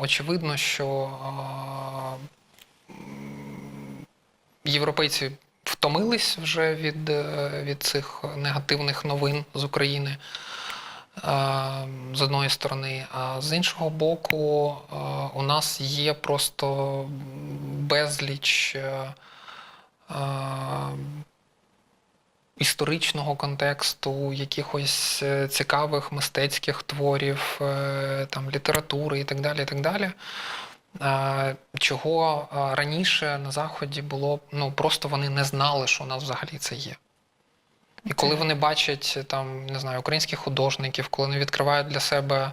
Очевидно, що європейці втомились вже від, е, від цих негативних новин з України з одної сторони, а з іншого боку, у нас є просто безліч е, історичного контексту, якихось е, цікавих мистецьких творів, е, там, літератури і так далі. І так далі. Чого раніше на Заході було, ну просто вони не знали, що у нас взагалі це є. І коли вони бачать там, не знаю, українських художників, коли вони відкривають для себе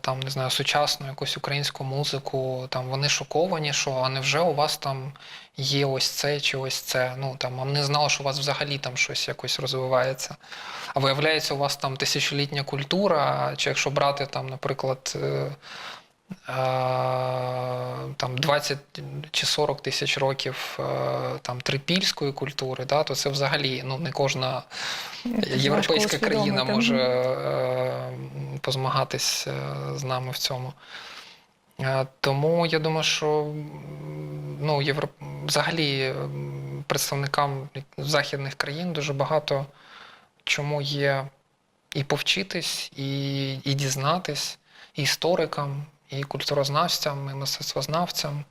там, не знаю, сучасну якусь українську музику, там вони шоковані, що а невже у вас там є ось це чи ось це. Ну там а не знали, що у вас взагалі там щось якось розвивається. А виявляється, у вас там тисячолітня культура, чи якщо брати там, наприклад. Е, е, Там 20 чи 40 тисяч років е, там трипільської культури, да, то це взагалі ну не кожна європейська країна може е, позмагатись е, з нами в цьому. Тому я думаю, що ну, євро... взагалі представникам західних країн дуже багато чому є і повчитись, і, і дізнатись, і історикам, і культурознавцям, і мистецтвознавцям.